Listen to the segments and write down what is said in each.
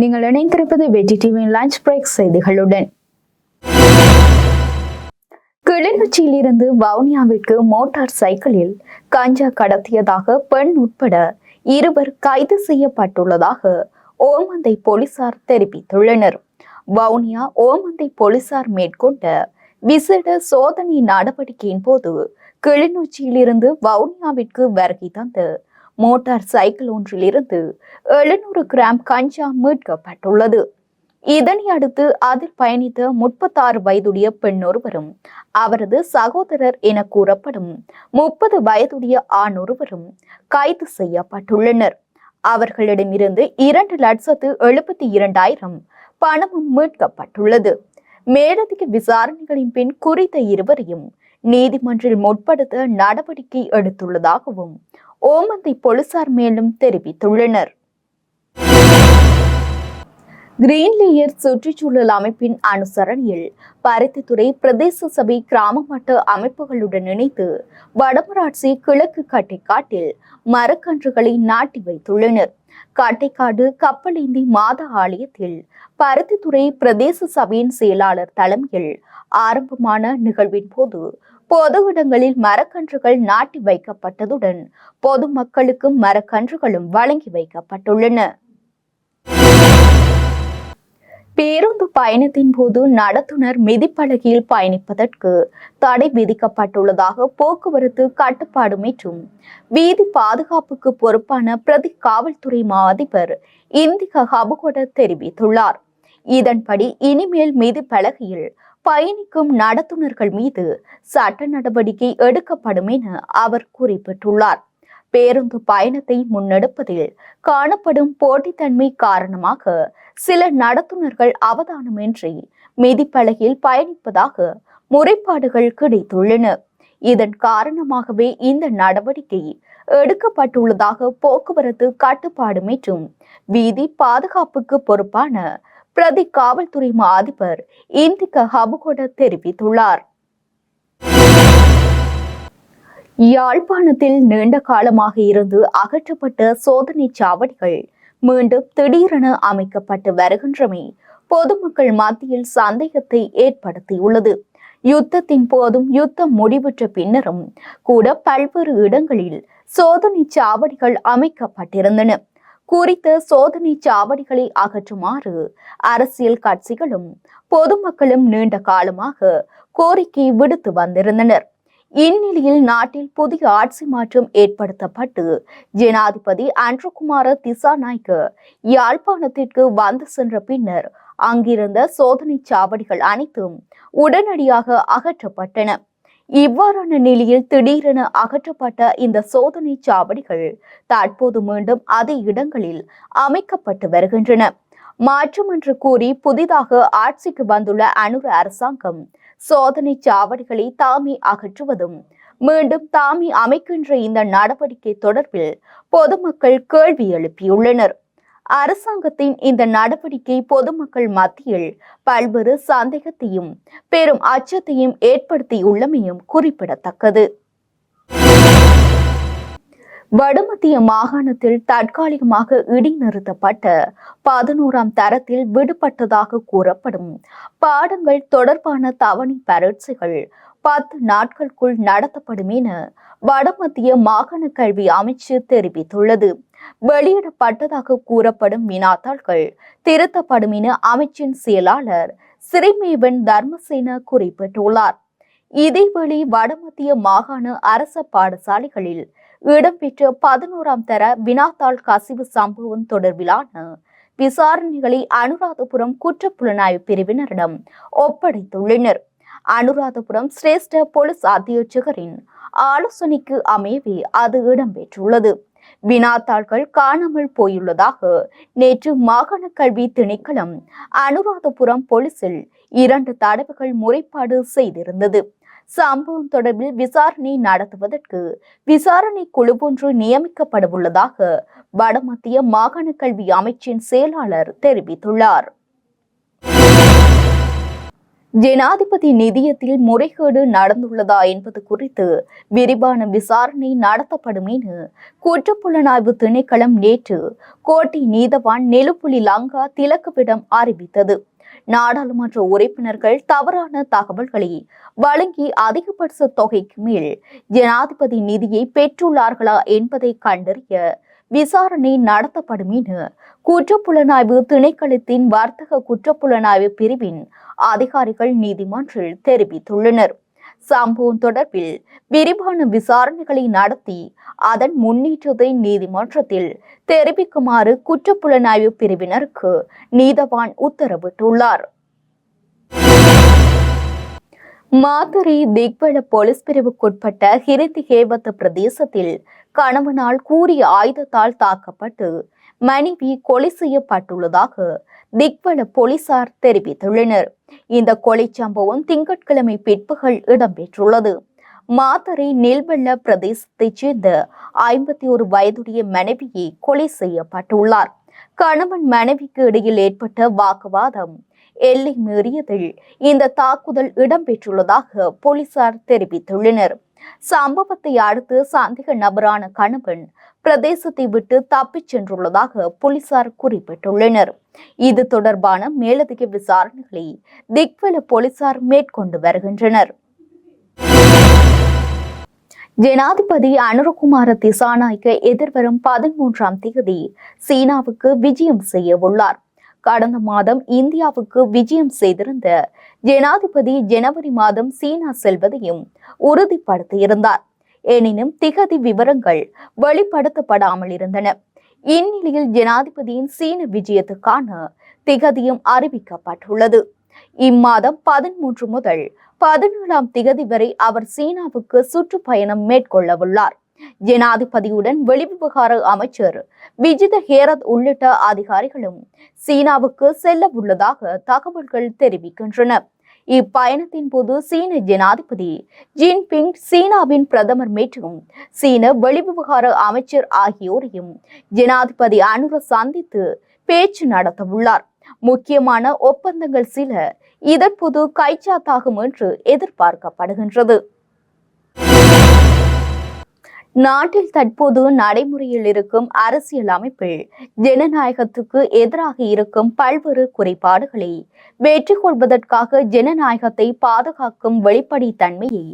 நீங்கள் இணைந்திருப்பது வெற்றி டிவியின் லஞ்ச் பிரேக் செய்திகளுடன். கிளிநொச்சியில் இருந்து வவுனியாவிற்கு மோட்டார் சைக்கிளில் கஞ்சா கடத்தியதாக பெண் உட்பட இருவர் கைது செய்யப்பட்டுள்ளதாக ஓமந்தை போலீசார் தெரிவித்துள்ளனர். வவுனியா ஓமந்தை போலீசார் மேற்கொண்ட விசேட சோதனை நடவடிக்கையின் போது கிளிநொச்சியிலிருந்து வவுனியாவிற்கு வருகை தந்து மோட்டார் சைக்கிள் ஒன்றிலிருந்து எழுநூறு கிராம் கஞ்சா மீட்கப்பட்டுள்ளது. இதனை அடுத்து அதில் பயணித்த முப்பத்தாறு வயதுடைய பெண் ஒருவரும் அவரது சகோதரர் என கூறப்படும் முப்பது வயதுடைய ஆண் ஒருவரும் கைது செய்யப்பட்டுள்ளனர். அவர்களிடமிருந்து இரண்டு லட்சத்து எழுபத்தி இரண்டாயிரம் பணமும் மீட்கப்பட்டுள்ளது. மேலதிக விசாரணைகளின் பின் குறித்த இருவரையும் நீதிமன்றில் முற்படுத்த நடவடிக்கை எடுத்துள்ளதாகவும் ஓமந்தை போலீசார் மேலும் தெரிவித்துள்ளனர். கிரீன் லேயர் சுற்றுச்சூழல் அமைப்பின் அனுசரணையில் பருத்தித்துறை பிரதேச சபை கிராம மட்ட அமைப்புகளுடன் இணைத்து வடமராட்சி கிழக்கு கட்டைக்காட்டில் மரக்கன்றுகளை நாட்டி வைத்துள்ளனர். காட்டைக்காடு கப்பலேந்தி மாத ஆலயத்தில் பருத்தித்துறை பிரதேச சபையின் செயலாளர் தலைமையில் ஆரம்பமான நிகழ்வின் போது பொது இடங்களில் மரக்கன்றுகள் நாட்டி வைக்கப்பட்டதுடன் பொதுமக்களுக்கும் மரக்கன்றுகளும் வழங்கி வைக்கப்பட்டுள்ளன. பேருந்து பயணத்தின் போது நடத்துனர் மிதிப்பலகையில் பயணிப்பதற்கு தடை விதிக்கப்பட்டுள்ளதாக போக்குவரத்து கட்டுப்பாடு மற்றும் வீதி பாதுகாப்புக்கு பொறுப்பான பிரதி காவல்துறை மா அதிபர் இந்திக ஹபுகொட தெரிவித்துள்ளார். இதன்படி இனிமேல் மிதிப்பலகையில் பயணிக்கும் நடத்துனர்கள் மீது சட்ட நடவடிக்கை எடுக்கப்படும் என அவர் குறிப்பிட்டுள்ளார். பேருந்து பயணத்தை முன்னெடுப்பதில் காணப்படும் போட்டித்தன்மை காரணமாக சில நடத்துனர்கள் அவதானமின்றி மிதிப்பலகையில் பயணிப்பதாக முறைப்பாடுகள் கிடைத்துள்ளன. இதன் காரணமாகவே இந்த நடவடிக்கை எடுக்கப்பட்டுள்ளதாக போக்குவரத்து கட்டுப்பாடு மற்றும் வீதி பாதுகாப்புக்கு பொறுப்பான பிரதி காவல்துறை மா அதிபர் இந்திக ஹபுகொட தெரிவித்துள்ளார். யாழ்ப்பாணத்தில் நீண்ட காலமாக இருந்து அகற்றப்பட்ட சோதனை சாவடிகள் மீண்டும் திடீரென அமைக்கப்பட்டு வருகின்றமை பொதுமக்கள் மத்தியில் சந்தேகத்தை ஏற்படுத்தியுள்ளது. யுத்தத்தின் போதும் யுத்தம் முடிவுற்ற பின்னரும் கூட பல்வேறு இடங்களில் சோதனை சாவடிகள் அமைக்கப்பட்டிருந்தன. குறித்த சோதனை சாவடிகளை அகற்றுமாறு அரசியல் கட்சிகளும் பொதுமக்களும் நீண்ட காலமாக கோரிக்கை விடுத்து வந்திருந்தனர். இந்நிலையில் நாட்டில் புதிய ஆட்சி மாற்றம் ஏற்படுத்தப்பட்டு ஜனாதிபதி அன்றுகுமார திசாநாய்க்கு யாழ்ப்பாணத்திற்கு வந்து சென்ற பின்னர் அங்கிருந்த சோதனை சாவடிகள் அனைத்தும் உடனடியாக அகற்றப்பட்டன. இவ்வாறான நிலையில் திடீரென அகற்றப்பட்ட இந்த சோதனை சாவடிகள் தற்போது மீண்டும் அதே இடங்களில் அமைக்கப்பட்டு வருகின்றன. மாற்றம் என்று கூறி புதிதாக ஆட்சிக்கு வந்துள்ள அனுர அரசாங்கம் சோதனை சாவடிகளை தாமே அகற்றுவதும் மீண்டும் தாமே அமைக்கின்ற இந்த நடவடிக்கை தொடர்பில் பொதுமக்கள் கேள்வி எழுப்பியுள்ளனர். அரசாங்கத்தின் இந்த நடவடிக்கை பொதுமக்கள் மத்தியில் பல்வேறு சந்தேகத்தையும் பெரும் அச்சத்தையும் ஏற்படுத்தியுள்ளமையும் குறிப்பிடத்தக்கது. வடமத்திய மாகாணத்தில் தற்காலிகமாக இடைநிறுத்தப்பட்ட பதினோராம் தரத்தில் விடுபட்டதாக கூறப்படும் பாடங்கள் தொடர்பான தவணை பரீட்சைகள் பத்து நாட்களுக்குள் நடத்தப்படும் என வடமத்திய மாகாண கல்வி அமைச்சு தெரிவித்துள்ளது. வெளியிடப்பட்டதாக கூறப்படும் வினாத்தாள்கள் திருத்தப்படும் என அமைச்சின் செயலாளர் சிறைமேவன் தர்மசேன குறிப்பிட்டுள்ளார். இதேவேளை வடமத்திய மாகாண அரச பாடசாலைகளில் இடம்பெற்ற பதினோராம் தர வினாத்தாள் கசிவு சம்பவம் தொடர்பிலான விசாரணைகளை அனுராதபுரம் குற்றப்புலனாய்வு பிரிவினரிடம் ஒப்படைத்துள்ளனர். அனுராதபுரம் சிரேஷ்ட போலீஸ் அத்தியட்சகரின் ஆலோசனைக்கு அமையவே அது இடம்பெற்றுள்ளது. வினாத்தாள்கள் காணாமல் போயுள்ளதாக நேற்று மாகாண கல்வி திணைக்களம் அனுராதபுரம் போலீசில் இரண்டு தடவைகள் முறைப்பாடு செய்திருந்தது. சம்பவம் தொடர்பில் விசாரணை நடத்துவதற்கு விசாரணை குழு ஒன்று நியமிக்கப்படவுள்ளதாக வடமத்திய மாகாண கல்வி அமைச்சின் செயலாளர் தெரிவித்துள்ளார். ஜனாதிபதி நிதியத்தில் முறைகேடு நடந்துள்ளதா என்பது குறித்து விரிவான விசாரணை நடத்தப்படும் என குற்றப்புலனாய்வு திணைக்களம் நேற்று கோட்டை நீதவான் நெலுப்புலி லங்கா திலக்குவிடம் அறிவித்தது. நாடாளுமன்ற உறுப்பினர்கள் தவறான தகவல்களை வழங்கி அதிகபட்ச தொகைக்கு மேல் ஜனாதிபதி நிதியை பெற்றுள்ளார்களா என்பதை கண்டறிய விசாரணை நடத்தப்படும் என குற்றப்புலனாய்வு திணைக்களத்தின் வர்த்தக குற்றப்புலனாய்வு பிரிவின் அதிகாரிகள் நீதிமன்றில் தெரிவித்துள்ளனர். சம்பவம் தொடர்பில் விரிவான விசாரணைகளை நடத்தி அதன் முன்னேற்றத்தை நீதிமன்றத்தில் தெரிவிக்குமாறு குற்றப்புலனாய்வு பிரிவினருக்கு நீதவான் உத்தரவிட்டுள்ளார். மாத்தறை திக்வெள போலீஸ் பிரிவுக்குட்பட்ட ஹிரித்தி ஹேவத்த பிரதேசத்தில் கணவனால் கூறிய ஆயுதத்தால் தாக்கப்பட்டு மனைவி கொலை செய்யப்பட்டுள்ளதாக திக்வெள போலீசார் தெரிவித்துள்ளனர். இந்த கொலை சம்பவம் திங்கட்கிழமை பிற்பகல் இடம்பெற்றுள்ளது. மாதரை நெல்வெள்ள பிரதேசத்தைச் சேர்ந்த ஐம்பத்தி ஒரு வயதுடைய மனைவியை கொலை செய்யப்பட்டுள்ளார். கணவன் மனைவிக்கு இடையில் ஏற்பட்ட வாக்குவாதம் எல்லை மீறியதில் இந்த தாக்குதல் இடம்பெற்றுள்ளதாக போலீசார் தெரிவித்துள்ளனர். சம்பவத்தை அடுத்து சந்தேக நபரான கணவன் பிரதேசத்தை விட்டு தப்பிச் சென்றுள்ளதாக போலீசார் குறிப்பிட்டுள்ளனர். இது தொடர்பான மேலதிக விசாரணைகளை திக்வெல போலீசார் மேற்கொண்டு வருகின்றனர். ஜனாதிபதி அனுரகுமார திசாநாயக்க எதிர்வரும் பதிமூன்றாம் தேதி சீனாவுக்கு விஜயம் செய்ய உள்ளார் கடந்த மாதம் இந்தியாவுக்கு விஜயம் செய்திருந்த ஜனாதிபதி ஜனவரி மாதம் சீனா செல்வதையும் உறுதிப்படுத்தியிருந்தார். எனினும் திகதி விவரங்கள் வெளிப்படுத்தப்படாமல் இருந்தன. இந்நிலையில் ஜனாதிபதியின் சீன விஜயத்துக்கான திகதியும் அறிவிக்கப்பட்டுள்ளது. இம்மாதம் பதிமூன்று முதல் பதினேழாம் திகதி வரை அவர் சீனாவுக்கு சுற்றுப்பயணம் மேற்கொள்ளவுள்ளார். ஜனாதிபதியுடன் வெளிவிவகார அமைச்சர் விஜித ஹேரத் உள்ளிட்ட அதிகாரிகளும் சீனாவுக்கு செல்ல உள்ளதாக தகவல்கள் தெரிவிக்கின்றன. இப்பயணத்தின் போது சீன ஜனாதிபதி ஜின்பிங் சீனாவின் பிரதமர் மற்றும் சீன வெளிவிவகார அமைச்சர் ஆகியோரையும் ஜனாதிபதி அனுர சந்தித்து பேச்சு நடத்தவுள்ளார். முக்கியமான ஒப்பந்தங்கள் சில இதற்போது கைச்சாத்தாகும் என்று எதிர்பார்க்கப்படுகின்றது. நாட்டில் தற்போது நடைமுறையில் இருக்கும் அரசியல் அமைப்பில் ஜனநாயகத்துக்கு எதிராக இருக்கும் பல்வேறு குறைபாடுகளை வெற்றி கொள்வதற்காக ஜனநாயகத்தை பாதுகாக்கும் வெளிப்படைத்தன்மையை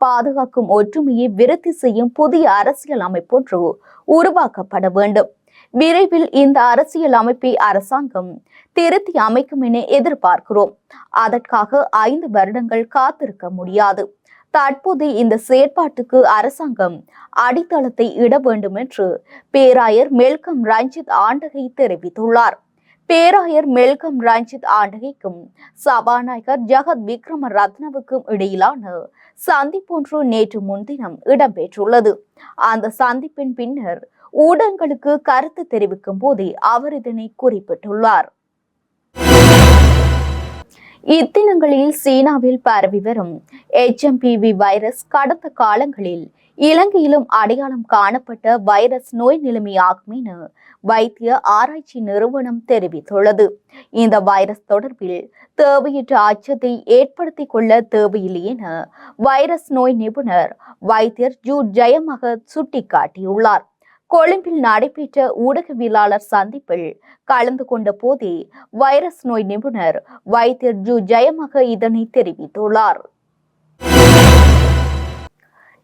பாதுகாக்கும் ஒற்றுமையை விருத்தி செய்யும் புதிய அரசியல் அமைப்பொன்று உருவாக்கப்பட வேண்டும். விரைவில் இந்த அரசியல் அமைப்பை அரசாங்கம் திருத்தி அமைக்கும் என எதிர்பார்க்கிறோம். அதற்காக ஐந்து வருடங்கள் காத்திருக்க முடியாது. தற்போது இந்த செயற்பாட்டுக்கு அரசாங்கம் அடித்தளத்தை இட வேண்டும் என்று பேராயர் மெல்கம் ரஞ்சித் ஆண்டகை தெரிவித்துள்ளார். பேராயர் மெல்கம் ரஞ்சித் ஆண்டகைக்கும் சபாநாயகர் ஜெகத் விக்ரம ரத்னவுக்கும் இடையிலான சந்திப்பொன்று நேற்று முன்தினம் இடம்பெற்றுள்ளது. அந்த சந்திப்பின் பின்னர் ஊடகங்களுக்கு கருத்து தெரிவிக்கும் போதே அவர் இதனை குறிப்பிட்டுள்ளார். இத்தினங்களில் சீனாவில் பரவி வரும் எச்எம்பிவி வைரஸ் கடந்த காலங்களில் இலங்கையிலும் அடையாளம் காணப்பட்ட வைரஸ் நோய் நிலைமையாகும் என வைத்திய ஆராய்ச்சி நிறுவனம் தெரிவித்துள்ளது. இந்த வைரஸ் தொடர்பில் தேவையற்ற அச்சத்தை ஏற்படுத்திக் கொள்ள தேவையில்லை என வைரஸ் நோய் நிபுணர் வைத்தியர் ஜூ ஜெயமக சுட்டிக்காட்டியுள்ளார். கொழும்பில் நடைபெற்ற ஊடகவியலாளர் சந்திப்பில் கலந்து கொண்ட போதே வைரஸ் நோய் நிபுணர் வைத்தியர் ஜு. ஜெயமக இதனை தெரிவித்துள்ளார்.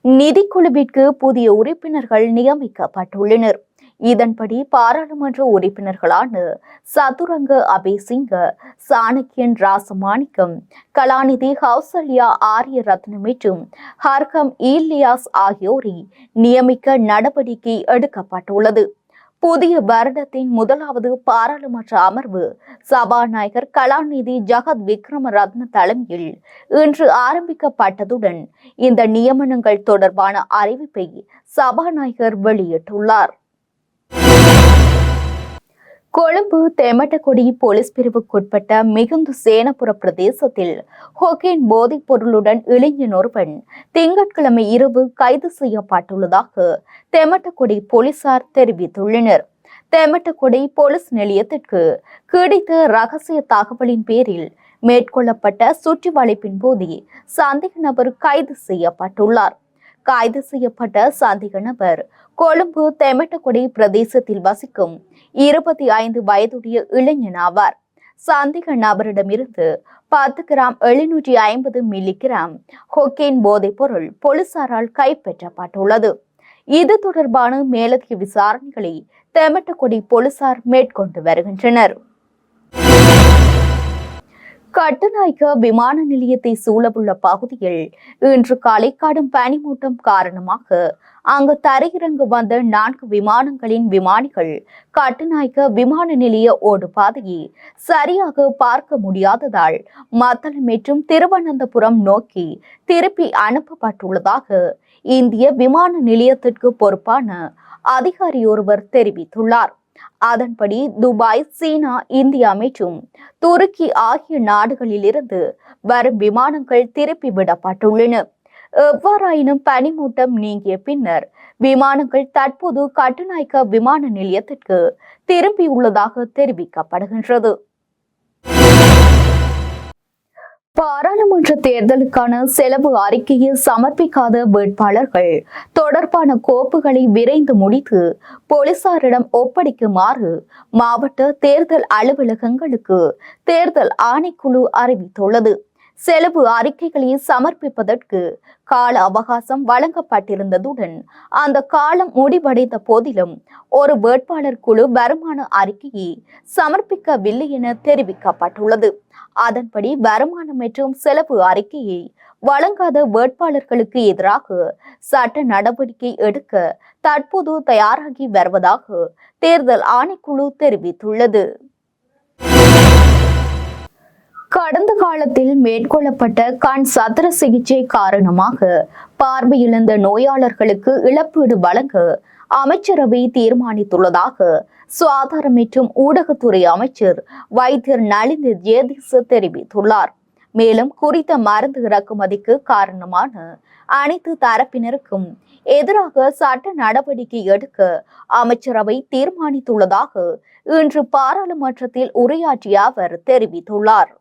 நிதிக்குழுவிற்கு புதிய உறுப்பினர்கள் நியமிக்கப்பட்டுள்ளனர். இதன்படி பாராளுமன்ற உறுப்பினர்களான சதுரங்க அபேசிங்க சாணக்கியன் ராசமாணிக்கம் கலாநிதி ஹவுசல்யா ஆரிய ரத்னம் மற்றும் ஹர்கம் ஈலியாஸ் ஆகியோரை நியமிக்க நடவடிக்கை எடுக்கப்பட்டுள்ளது. புதிய வருடத்தின் முதலாவது பாராளுமன்ற அமர்வு சபாநாயகர் கலாநிதி ஜகத் விக்ரம ரத்ன தலைமையில் இன்று ஆரம்பிக்கப்பட்டதுடன் இந்த நியமனங்கள் தொடர்பான அறிவிப்பை சபாநாயகர் வெளியிட்டுள்ளார். கொழும்பு தெமட்டக்குடி போலீஸ் பிரிவுக்குட்பட்ட மிகுந்து சேனபுர பிரதேசத்தில் ஹொகேன் போதைப் பொருளுடன் இளைஞன் ஒருவன் திங்கட்கிழமை இரவு கைது செய்யப்பட்டுள்ளதாக தெமட்டக்குடி போலீசார் தெரிவித்துள்ளனர். தெமட்டக்குடி போலீஸ் நிலையத்திற்கு கிடைத்த ரகசிய தகவலின் பேரில் மேற்கொள்ளப்பட்ட சுற்றி வளைப்பின் போது சந்தேக நபர் கைது செய்யப்பட்டுள்ளார். கைது செய்யப்பட்ட சந்தேக நபர் கொழும்பு தெமட்டக்குடி பிரதேசத்தில் வசிக்கும் இருபத்தி ஐந்து வயதுடைய இளைஞன் ஆவார். சந்தேக நபரிடமிருந்து பத்து கிராம் எழுநூற்றி ஐம்பது மில்லி கிராம் ஹொக்கேன் போதைப் பொருள் போலீசாரால் கைப்பற்றப்பட்டுள்ளது. இது தொடர்பான மேலதிக விசாரணைகளை தெமட்டக்குடி போலீசார் மேற்கொண்டு வருகின்றனர். கட்டுநாயக்க விமான நிலையத்தை சூழவுள்ள பகுதியில் இன்று காலை கடும் பனிமூட்டம் காரணமாக அங்கு தரையிறங்கு வந்த நான்கு விமானங்களின் விமானிகள் கட்டுநாயக்க விமான நிலைய ஓடு பாதையை சரியாக பார்க்க முடியாததால் மத்தளம் மற்றும் திருவனந்தபுரம் நோக்கி திருப்பி அனுப்பப்பட்டுள்ளதாக இந்திய விமான நிலையத்திற்கு பொறுப்பான அதிகாரி ஒருவர் தெரிவித்துள்ளார். அதன்படி துபாய் சீனா இந்தியா மற்றும் துருக்கி ஆகிய நாடுகளிலிருந்து வரும் விமானங்கள் திருப்பி விடப்பட்டுள்ளன. எவ்வாறாயினும் பனிமூட்டம் நீங்கிய பின்னர் விமானங்கள் தற்போது கட்டுநாயக்க விமான நிலையத்திற்கு திரும்பியுள்ளதாக தெரிவிக்கப்படுகின்றது. பாராளுமன்ற தேர்தலுக்கான செலவு அறிக்கையை சமர்ப்பிக்காத வேட்பாளர்கள் தொடர்பான கோப்புகளை விரைந்து முடித்து போலீசாரிடம் ஒப்படைக்குமாறு மாவட்ட தேர்தல் அலுவலகங்களுக்கு தேர்தல் ஆணைக்குழு அறிவித்துள்ளது. செலவு அறிக்கைகளை சமர்ப்பிப்பதற்கு கால அவகாசம் வழங்கப்பட்டிருந்ததுடன் அந்த காலம் முடிவடைந்த போதிலும் ஒரு வேட்பாளர் குழு வருமான அறிக்கையை சமர்ப்பிக்கவில்லை என தெரிவிக்கப்பட்டுள்ளது. அதன்படி வருமானம் மற்றும் செலவு அறிக்கையை வழங்காத வேட்பாளர்களுக்கு எதிராக சட்ட நடவடிக்கை எடுக்க தற்போது தயாராகி வருவதாக தேர்தல் ஆணைக்குழு தெரிவித்துள்ளது. கடந்த காலத்தில் மேற்கொள்ளப்பட்ட கண் சத்திர சிகிச்சை காரணமாக பார்வையிழந்த நோயாளர்களுக்கு இழப்பீடு வழங்க அமைச்சரவை தீர்மானித்துள்ளதாக சுகாதாரம் மற்றும் ஊடகத்துறை அமைச்சர் வைத்தியர் நளிந்த ஜேதிச தெரிவித்துள்ளார். மேலும் குறித்த மருந்து இறக்குமதிக்கு காரணமான அனைத்து தரப்பினருக்கும் எதிராக சட்ட நடவடிக்கை எடுக்க அமைச்சரவை தீர்மானித்துள்ளதாக இன்று பாராளுமன்றத்தில் உரையாற்றிய அவர் தெரிவித்துள்ளார்.